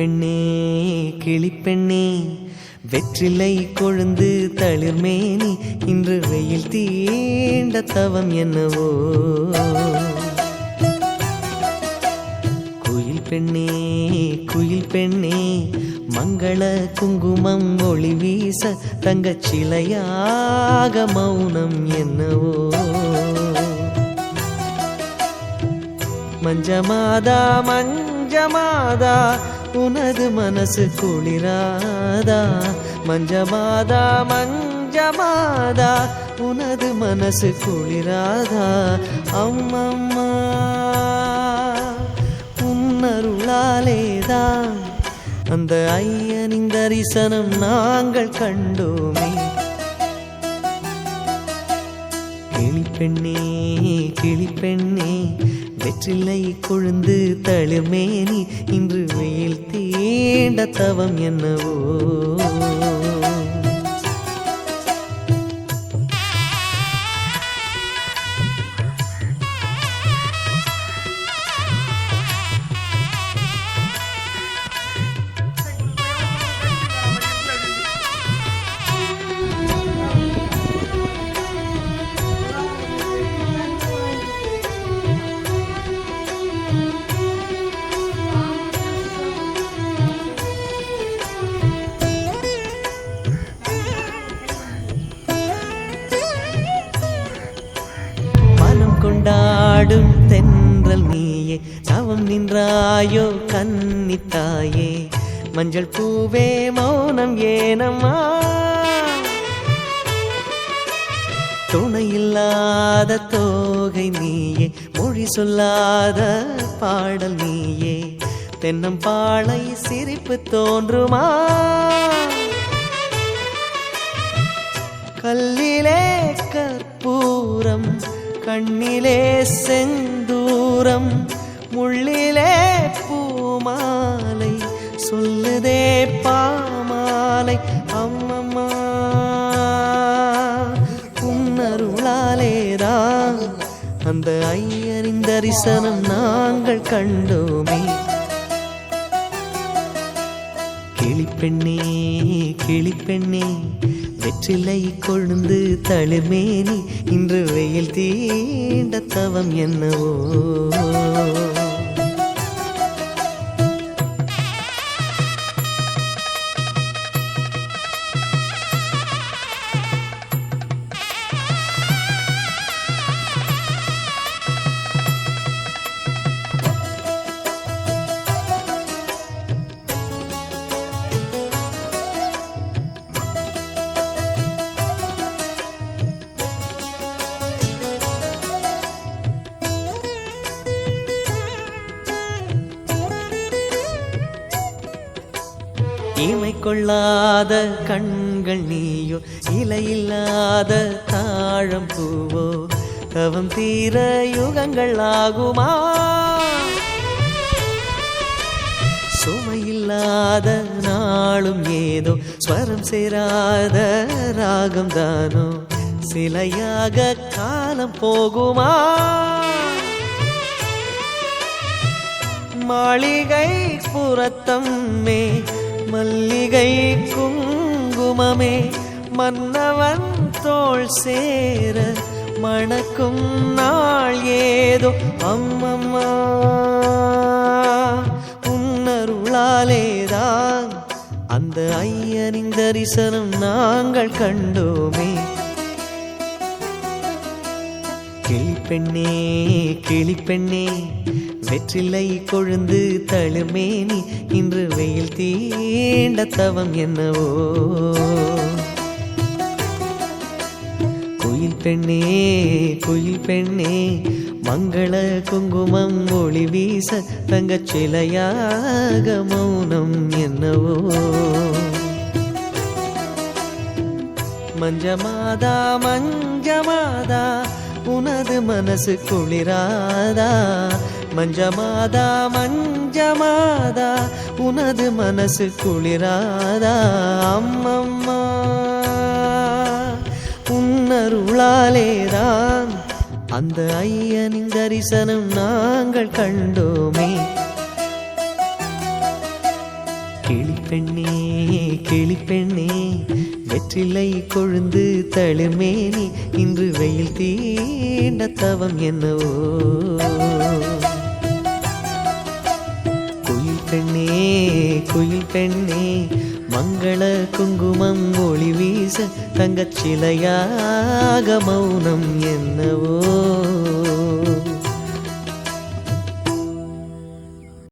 பெண்ணே கிளிப்பெண்ணே வெற்றிலை கொழுந்து தளிர்மேனி இன்று வெயில் தீண்ட தவம் என்னவோ. குயில் பெண்ணே குயில் பெண்ணே மங்கள குங்குமம் ஒளி வீச தங்கச் சிலையாக மௌனம் என்னவோ. மஞ்சமாதா மஞ்சமாதா உனது மனசு குளிராதா? மஞ்சமாதா மஞ்சமாதா உனது மனசு குளிராதா? அம்மம்மா உன்னருளாலேதான் அந்த ஐயனின் தரிசனம் நாங்கள் கண்டோமே. கிளிப்பெண்ணே கிளிப்பெண்ணே வெற்றிலை கொழுந்து தழுமேனி இன்று வெயில் தீண்ட தவம் என்னவோ. கொண்டாடும் தென்றல் நீயே. தவம் நின்றாயோ கன்னித்தாயே. மஞ்சள் பூவே மௌனம் ஏனம்மா. துணையில்லாத தோகை நீயே. மொழி சொல்லாத பாடல் நீயே. தென்னம்பாளை சிரிப்பு தோன்றுமா. கல்லிலே கற்பூரம் கண்ணிலே செந்தூரம் முள்ளிலே பூமாலை. சொல்லுதே பாமாலை அம்மம்மா. உன்னருளாலேதான் அந்த ஐயரின் தரிசனம் நாங்கள் கண்டோமே. கிளிப்பெண்ணே கிளிப்பெண்ணே வெற்றிலை கொழுந்து தளிர்மேனி இன்று வெயில் தீண்ட தவம் என்னவோ. இமை கொள்ளாத கண்கள் நீயோ இலையில்லாத தாழம் பூவோ தவம் தீர யுகங்கள் ஆகுமா? சுமையில்லாத நாளும் ஏதோ ஸ்வரம் சேராத ராகம் தானோ சிலையாக காலம் போகுமா? மாளிகை புறத்தம்மே மல்லிகை குங்குமமே மன்னவன் தோள் சேர மணக்கும் நாள் ஏதோ அம்மம்மா. உன்னருளாலேதான் அந்த ஐயனின் தரிசனம் நாங்கள் கண்டோமே. கிளிப்பெண்ணே கிளிப்பெண்ணே வெற்றிலை கொழுந்து தழுமேனி இன்று வெயில் தீண்ட தவம் என்னவோ. குயில் பெண்ணே குயில் பெண்ணே மங்கள குங்குமம் ஒளி வீச தங்கச் சிலையாக மௌனம் என்னவோ. மஞ்சமாதா மஞ்சமாதா உனது மனசு குளிராதா? மஞ்சமாதா மஞ்சமாதா? உனது மனசு குளிராதா? அம்மம்மா உன்னருளாலேதான் அந்த ஐயனின் தரிசனம் நாங்கள் கண்டோமே. கிளிப்பெண்ணே கிளிப்பெண்ணே வெற்றிலை கொழுந்து தழுமேனி இன்று வெயில் தீண்ட தவம் என்னவோ? குயில் பெண்ணே குயில் பெண்ணே மங்கள குங்குமம் ஒளி வீச தங்கச் சிலையாக மௌனம் என்னவோ?